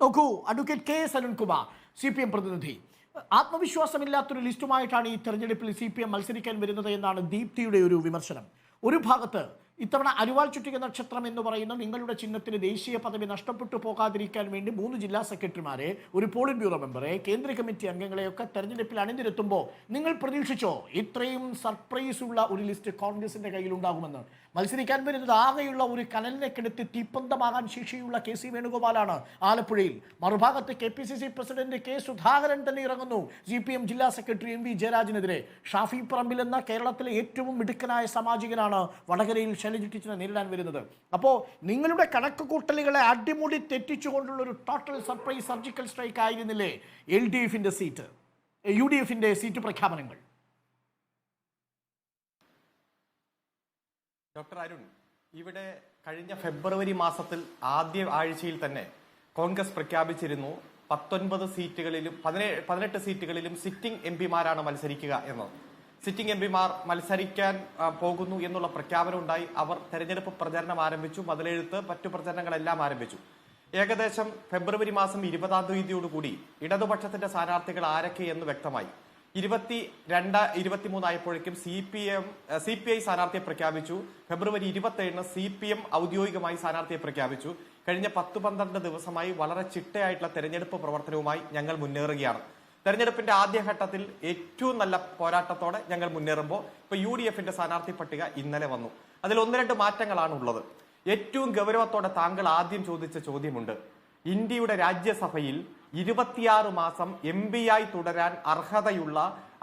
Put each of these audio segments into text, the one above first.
നോക്കൂ advocate K S Arunkumar C P M പ്രതിനിധി. ആത്മവിശ്വാസമില്ലാത്തൊരു ലിസ്റ്റുമായിട്ടാണ് ഈ തെരഞ്ഞെടുപ്പിൽ സി പി എം മത്സരിക്കാൻ വരുന്നത് എന്നാണ് ദീപ്തിയുടെ ഒരു വിമർശനം. ഒരു ഭാഗത്ത് ഇത്തവണ അരിവാൾ ചുറ്റിക നക്ഷത്രം എന്ന് പറയുന്ന നിങ്ങളുടെ ചിഹ്നത്തിന് ദേശീയ പദവി നഷ്ടപ്പെട്ടു പോകാതിരിക്കാൻ വേണ്ടി മൂന്ന് ജില്ലാ സെക്രട്ടറിമാരെ ഒരു പോളിറ്റ് ബ്യൂറോ മെമ്പറെ കേന്ദ്ര കമ്മിറ്റി അംഗങ്ങളെയൊക്കെ തെരഞ്ഞെടുപ്പിൽ അണിനിരത്തുമ്പോൾ നിങ്ങൾ പ്രതീക്ഷിച്ചോ ഇത്രയും സർപ്രൈസ് ഉള്ള ഒരു ലിസ്റ്റ് കോൺഗ്രസിന്റെ കയ്യിൽ ഉണ്ടാകുമെന്ന് മത്സരിക്കാൻ വരുന്നത് ആകെയുള്ള ഒരു കനലിനെ കെടുത്ത് തീപ്പന്തമാകാൻ ശേഷിയുള്ള കെ സി വേണുഗോപാലാണ്. ആലപ്പുഴയിൽ മറുഭാഗത്ത് K P C C president K Sudhakaran തന്നെ ഇറങ്ങുന്നു. സി പി എം ജില്ലാ സെക്രട്ടറി എം വി ജയരാജനെതിരെ. ഷാഫി പറമ്പിൽ എന്ന കേരളത്തിലെ ഏറ്റവും മിടുക്കനായ സാമാജികനാണ്. വടകരയിൽ ശൈലജ നേരിടാൻ വരുന്നത്. അപ്പോൾ നിങ്ങളുടെ കണക്ക് കൂട്ടലുകളെ അടിമുടി തെറ്റിച്ചുകൊണ്ടുള്ള ഒരു ടോട്ടൽ സർപ്രൈസ് സർജിക്കൽ സ്ട്രൈക്ക് ആയിരുന്നില്ലേ എൽ ഡി എഫിന്റെ സീറ്റ് യു ഡി എഫിന്റെ സീറ്റ് പ്രഖ്യാപനങ്ങൾ. ഡോക്ടർ അരുൺ ഇവിടെ കഴിഞ്ഞ ഫെബ്രുവരി മാസത്തിൽ ആദ്യ ആഴ്ചയിൽ തന്നെ കോൺഗ്രസ് പ്രഖ്യാപിച്ചിരുന്നു പത്തൊൻപത് സീറ്റുകളിലും പതിനേഴ് പതിനെട്ട് സീറ്റുകളിലും സിറ്റിംഗ് എം പിമാരാണ് മത്സരിക്കുക എന്ന് സിറ്റിംഗ് എം പിമാർ മത്സരിക്കാൻ പോകുന്നു എന്നുള്ള പ്രഖ്യാപനം ഉണ്ടായി. അവർ തെരഞ്ഞെടുപ്പ് പ്രചരണം ആരംഭിച്ചു മതിലെഴുത്ത് മറ്റു പ്രചരണങ്ങളെല്ലാം ആരംഭിച്ചു. ഏകദേശം ഫെബ്രുവരി മാസം ഇരുപതാം തീയതിയോടുകൂടി ഇടതുപക്ഷത്തിന്റെ സ്ഥാനാർത്ഥികൾ ആരൊക്കെ എന്ന് വ്യക്തമായി. ഇരുപത്തി രണ്ട് ഇരുപത്തിമൂന്നായപ്പോഴേക്കും C P M C P I സ്ഥാനാർത്ഥിയെ പ്രഖ്യാപിച്ചു. ഫെബ്രുവരി ഇരുപത്തേഴിന് സി പി എം ഔദ്യോഗികമായി സ്ഥാനാർത്ഥിയെ പ്രഖ്യാപിച്ചു. കഴിഞ്ഞ പത്ത് പന്ത്രണ്ട് ദിവസമായി വളരെ ചിട്ടയായിട്ടുള്ള തെരഞ്ഞെടുപ്പ് പ്രവർത്തനവുമായി ഞങ്ങൾ മുന്നേറുകയാണ്. തെരഞ്ഞെടുപ്പിന്റെ ആദ്യഘട്ടത്തിൽ ഏറ്റവും നല്ല പോരാട്ടത്തോടെ ഞങ്ങൾ മുന്നേറുമ്പോൾ ഇപ്പൊ യു ഡി എഫിന്റെ സ്ഥാനാർത്ഥി പട്ടിക ഇന്നലെ വന്നു. അതിൽ ഒന്ന് രണ്ട് മാറ്റങ്ങളാണ് ഉള്ളത്. ഏറ്റവും ഗൗരവത്തോടെ താങ്കൾ ആദ്യം ചോദിച്ച ചോദ്യമുണ്ട്. ഇന്ത്യയുടെ രാജ്യസഭയിൽ ഇരുപത്തിയാറ് മാസം എം പി ആയി തുടരാൻ അർഹതയുള്ള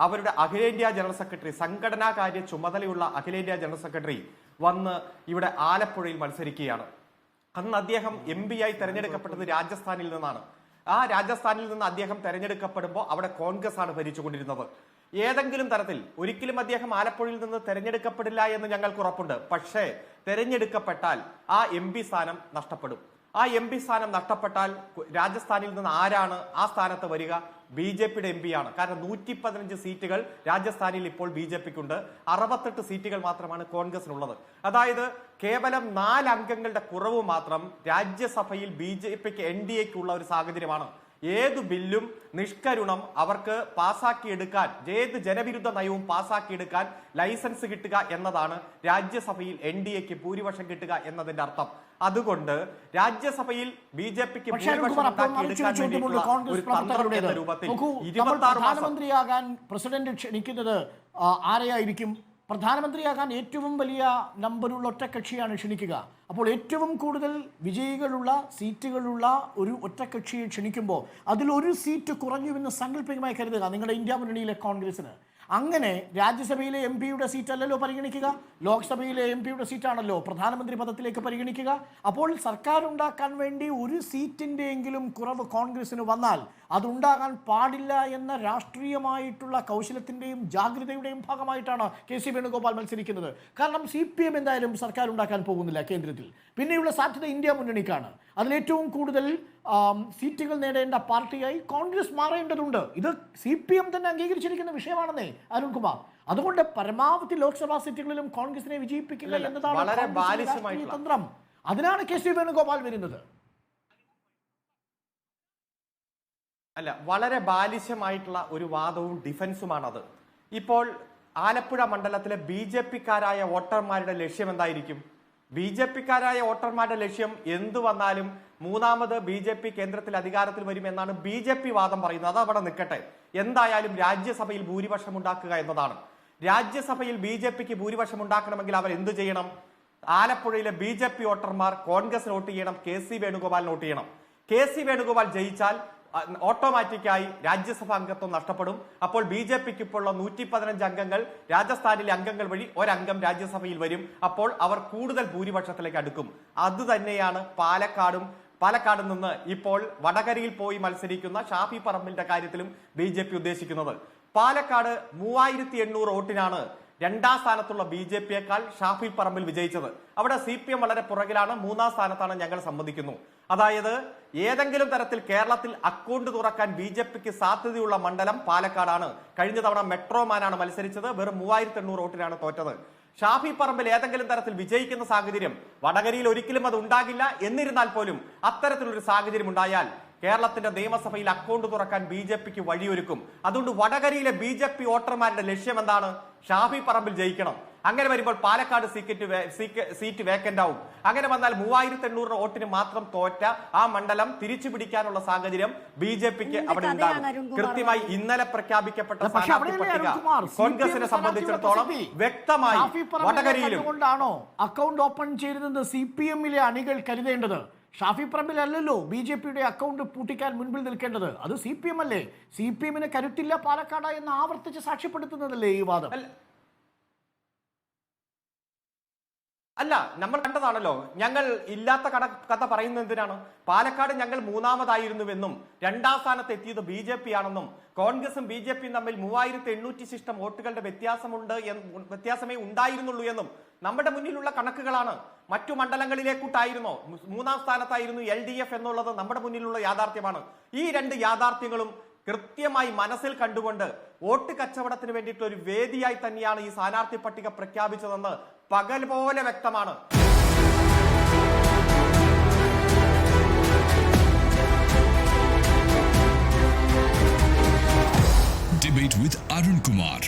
അവരുടെ അഖിലേന്ത്യാ ജനറൽ സെക്രട്ടറി സംഘടനാ കാര്യ ചുമതലയുള്ള അഖിലേന്ത്യാ ജനറൽ സെക്രട്ടറി വന്ന് ഇവിടെ ആലപ്പുഴയിൽ മത്സരിക്കുകയാണ്. അന്ന് അദ്ദേഹം എം പി ആയി തെരഞ്ഞെടുക്കപ്പെട്ടത് രാജസ്ഥാനിൽ നിന്നാണ്. ആ രാജസ്ഥാനിൽ നിന്ന് അദ്ദേഹം തെരഞ്ഞെടുക്കപ്പെടുമ്പോൾ അവിടെ കോൺഗ്രസ് ആണ് ഭരിച്ചുകൊണ്ടിരുന്നത്. ഏതെങ്കിലും തരത്തിൽ ഒരിക്കലും അദ്ദേഹം ആലപ്പുഴയിൽ നിന്ന് തെരഞ്ഞെടുക്കപ്പെടില്ല എന്ന് ഞങ്ങൾക്ക് ഉറപ്പുണ്ട്. പക്ഷേ തെരഞ്ഞെടുക്കപ്പെട്ടാൽ ആ എം പി സ്ഥാനം നഷ്ടപ്പെടും. ആ എം പി സ്ഥാനം നഷ്ടപ്പെട്ടാൽ രാജസ്ഥാനിൽ നിന്ന് ആരാണ് ആ സ്ഥാനത്ത് വരിക? ബി ജെ പിയുടെ എം പിയാണ്. കാരണം നൂറ്റി പതിനഞ്ച് സീറ്റുകൾ രാജസ്ഥാനിൽ ഇപ്പോൾ ബി ജെ പിക്കുണ്ട്. അറുപത്തെട്ട് സീറ്റുകൾ മാത്രമാണ് കോൺഗ്രസിനുള്ളത്. അതായത് കേവലം നാല് അംഗങ്ങളുടെ കുറവ് മാത്രം രാജ്യസഭയിൽ ബി ജെ പിക്ക് എൻ ഡി എക്കുള്ള ഒരു സാഹചര്യമാണ്. ഏത് ബില്ലും നിഷ്കരുണം അവർക്ക് പാസാക്കിയെടുക്കാൻ ഏത് ജനവിരുദ്ധ നയവും പാസാക്കിയെടുക്കാൻ ലൈസൻസ് കിട്ടുക എന്നതാണ് രാജ്യസഭയിൽ എൻ ഡി എക്ക് ഭൂരിപക്ഷം കിട്ടുക എന്നതിന്റെ അർത്ഥം. അതുകൊണ്ട് രാജ്യസഭയിൽ ബി ജെ പിക്ക് പ്രധാനമന്ത്രിയാകാൻ പ്രസിഡന്റ് ക്ഷണിക്കുന്നത് ആരെയായിരിക്കും? പ്രധാനമന്ത്രിയാകാൻ ഏറ്റവും വലിയ നമ്പറുള്ള ഒറ്റക്കക്ഷിയാണ് ക്ഷണിക്കുക. അപ്പോൾ ഏറ്റവും കൂടുതൽ വിജയികളുള്ള സീറ്റുകളുള്ള ഒരു ഒറ്റക്കക്ഷിയെ ക്ഷണിക്കുമ്പോൾ ഒരു സീറ്റ് കുറഞ്ഞു എന്ന് സങ്കല്പികമായി കരുതുക നിങ്ങളുടെ ഇന്ത്യ മുന്നണിയിലെ കോൺഗ്രസിന് അങ്ങനെ രാജ്യസഭയിലെ എം പിയുടെ സീറ്റല്ലല്ലോ പരിഗണിക്കുക. ലോക്സഭയിലെ എം പിയുടെ സീറ്റാണല്ലോ പ്രധാനമന്ത്രി പദത്തിലേക്ക് പരിഗണിക്കുക. അപ്പോൾ സർക്കാർ ഉണ്ടാക്കാൻ വേണ്ടി ഒരു സീറ്റിന്റെയെങ്കിലും കുറവ് കോൺഗ്രസ്സിന് വന്നാൽ അതുണ്ടാകാൻ പാടില്ല എന്ന രാഷ്ട്രീയമായിട്ടുള്ള കൗശലത്തിന്റെയും ജാഗ്രതയുടെയും ഭാഗമായിട്ടാണ് കെ സി വേണുഗോപാൽ മത്സരിക്കുന്നത്. കാരണം സി പി എം എന്തായാലും സർക്കാർ ഉണ്ടാക്കാൻ പോകുന്നില്ല കേന്ദ്രത്തിൽ. പിന്നെയുള്ള സാധ്യത ഇന്ത്യ മുന്നണിക്കാണ്. അതിലേറ്റവും കൂടുതൽ സീറ്റുകൾ നേടേണ്ട പാർട്ടിയായി കോൺഗ്രസ് മാറേണ്ടതുണ്ട്. ഇത് സി പി എം തന്നെ അംഗീകരിച്ചിരിക്കുന്ന വിഷയമാണെന്നേ അരുൺകുമാർ. അതുകൊണ്ട് പരമാവധി ലോക്സഭാ സീറ്റുകളിലും കോൺഗ്രസിനെ വിജയിപ്പിക്കുക ഇല്ലല്ല, എന്നതാണ് തന്ത്രം. അതിനാണ് കെ സി വേണുഗോപാൽ വരുന്നത്. അല്ല വളരെ ബാലിശമായിട്ടുള്ള ഒരു വാദവും ഡിഫൻസുമാണത്. ഇപ്പോൾ ആലപ്പുഴ മണ്ഡലത്തിലെ ബി ജെ പിക്കാരായ വോട്ടർമാരുടെ ലക്ഷ്യം എന്തായിരിക്കും? ബി ജെ പിക്കാരായ വോട്ടർമാരുടെ ലക്ഷ്യം എന്തു വന്നാലും മൂന്നാമത് ബി ജെ പി കേന്ദ്രത്തിൽ അധികാരത്തിൽ വരുമെന്നാണ് ബി ജെ പി വാദം പറയുന്നത്. അത് അവിടെ നിൽക്കട്ടെ. എന്തായാലും രാജ്യസഭയിൽ ഭൂരിപക്ഷം ഉണ്ടാക്കുക എന്നതാണ്. രാജ്യസഭയിൽ ബി ജെ പിക്ക് ഭൂരിപക്ഷം ഉണ്ടാക്കണമെങ്കിൽ അവർ എന്തു ചെയ്യണം? ആലപ്പുഴയിലെ ബി ജെ പി വോട്ടർമാർ കോൺഗ്രസ് വോട്ട് ചെയ്യണം കെ സി വേണുഗോപാൽ വോട്ട് ചെയ്യണം. കെ സി വേണുഗോപാൽ ജയിച്ചാൽ ഓട്ടോമാറ്റിക്കായി രാജ്യസഭ അംഗത്വം നഷ്ടപ്പെടും. അപ്പോൾ ബി ജെ പിക്ക് ഇപ്പോൾ ഉള്ള നൂറ്റി പതിനഞ്ച് അംഗങ്ങൾ രാജസ്ഥാനിലെ അംഗങ്ങൾ വഴി ഒരംഗം രാജ്യസഭയിൽ വരും. അപ്പോൾ അവർ കൂടുതൽ ഭൂരിപക്ഷത്തിലേക്ക് അടുക്കും. അത് തന്നെയാണ് പാലക്കാടും പാലക്കാട് നിന്ന് ഇപ്പോൾ വടകരയിൽ പോയി മത്സരിക്കുന്ന ഷാഫി പറമ്പിന്റെ കാര്യത്തിലും ബി ഉദ്ദേശിക്കുന്നത്. പാലക്കാട് മൂവായിരത്തി എണ്ണൂറ് വോട്ടിനാണ് രണ്ടാം സ്ഥാനത്തുള്ള ബി ജെ പിയേക്കാൾ ഷാഫി പറമ്പിൽ വിജയിച്ചത്. അവിടെ സി പി എം വളരെ പുറകിലാണ് മൂന്നാം സ്ഥാനത്താണ് ഞങ്ങൾ സമ്മതിക്കുന്നു അതായത് ഏതെങ്കിലും തരത്തിൽ കേരളത്തിൽ അക്കൗണ്ട് തുറക്കാൻ ബി ജെ പിക്ക് സാധ്യതയുള്ള മണ്ഡലം പാലക്കാടാണ്. കഴിഞ്ഞ തവണ മെട്രോമാനാണ് മത്സരിച്ചത്. വെറും മൂവായിരത്തി എണ്ണൂറ് വോട്ടിനാണ് തോറ്റത്. ഷാഫി പറമ്പിൽ ഏതെങ്കിലും തരത്തിൽ വിജയിക്കുന്ന സാഹചര്യം വടകരയിൽ ഒരിക്കലും അത് ഉണ്ടാകില്ല എന്നിരുന്നാൽ പോലും അത്തരത്തിലൊരു സാഹചര്യം ഉണ്ടായാൽ കേരളത്തിന്റെ നിയമസഭയിൽ അക്കൗണ്ട് തുറക്കാൻ ബി ജെ പിക്ക് വഴിയൊരുക്കും. അതുകൊണ്ട് വടകരയിലെ ബി ജെ പി വോട്ടർമാരുടെ ലക്ഷ്യം എന്താണ്? ഷാഫി പറമ്പിൽ ജയിക്കണം. അങ്ങനെ വരുമ്പോൾ പാലക്കാട് സീറ്റ് സീറ്റ് വേക്കന്റ് ആവും. അങ്ങനെ വന്നാൽ മൂവായിരത്തി എണ്ണൂറ് വോട്ടിന് മാത്രം തോറ്റ ആ മണ്ഡലം തിരിച്ചു പിടിക്കാനുള്ള സാഹചര്യം ബി ജെ പിക്ക് അവിടെ ഉണ്ടാകും. കൃത്യമായി ഇന്നലെ പ്രഖ്യാപിക്കപ്പെട്ട സ്ഥാനാർത്ഥി പട്ടിക കോൺഗ്രസിനെ സംബന്ധിച്ചിടത്തോളം വ്യക്തമായി വടകരയിലും അക്കൗണ്ട് ഓപ്പൺ ചെയ്തത് സി പി എമ്മിലെ അണികൾ കരുതേണ്ടത്? ഷാഫി പറമ്പിൽ അല്ലല്ലോ ബി ജെ പിയുടെ അക്കൗണ്ട് പൂട്ടിക്കാൻ മുൻപിൽ നിൽക്കേണ്ടത്. അത് സി പി എം അല്ലേ? സി പി എമ്മിന് കരുത്തില്ല പാലക്കാട് എന്ന് ആവർത്തിച്ച് സാക്ഷ്യപ്പെടുത്തുന്നതല്ലേ ഈ വാദം? അല്ല നമ്മൾ കണ്ടതാണല്ലോ. ഞങ്ങൾ ഇല്ലാത്ത കട കഥ പറയുന്നത് എന്തിനാണ്? പാലക്കാട് ഞങ്ങൾ മൂന്നാമതായിരുന്നുവെന്നും രണ്ടാം സ്ഥാനത്ത് എത്തിയത് ബി ജെ പി ആണെന്നും കോൺഗ്രസും ബി ജെ പിയും തമ്മിൽ മൂവായിരത്തി എണ്ണൂറ്റി ശിഷ്ടം വോട്ടുകളുടെ വ്യത്യാസമുണ്ട് വ്യത്യാസമേ ഉണ്ടായിരുന്നുള്ളൂ എന്നും നമ്മുടെ മുന്നിലുള്ള കണക്കുകളാണ്. മറ്റു മണ്ഡലങ്ങളിലേക്കൂട്ടായിരുന്നോ? മൂന്നാം സ്ഥാനത്തായിരുന്നു എൽ ഡി എഫ് എന്നുള്ളത് നമ്മുടെ മുന്നിലുള്ള യാഥാർത്ഥ്യമാണ്. ഈ രണ്ട് യാഥാർത്ഥ്യങ്ങളും കൃത്യമായി മനസ്സിൽ കണ്ടുകൊണ്ട് വോട്ട് കച്ചവടത്തിന് വേണ്ടിയിട്ടുള്ള ഒരു വേദിയായി തന്നെയാണ് ഈ സ്ഥാനാർത്ഥി പട്ടിക പ്രഖ്യാപിച്ചതെന്ന് പകൽ പോലെ വ്യക്തമാണ്. ഡിബേറ്റ് വിത്ത് അരുൺ കുമാർ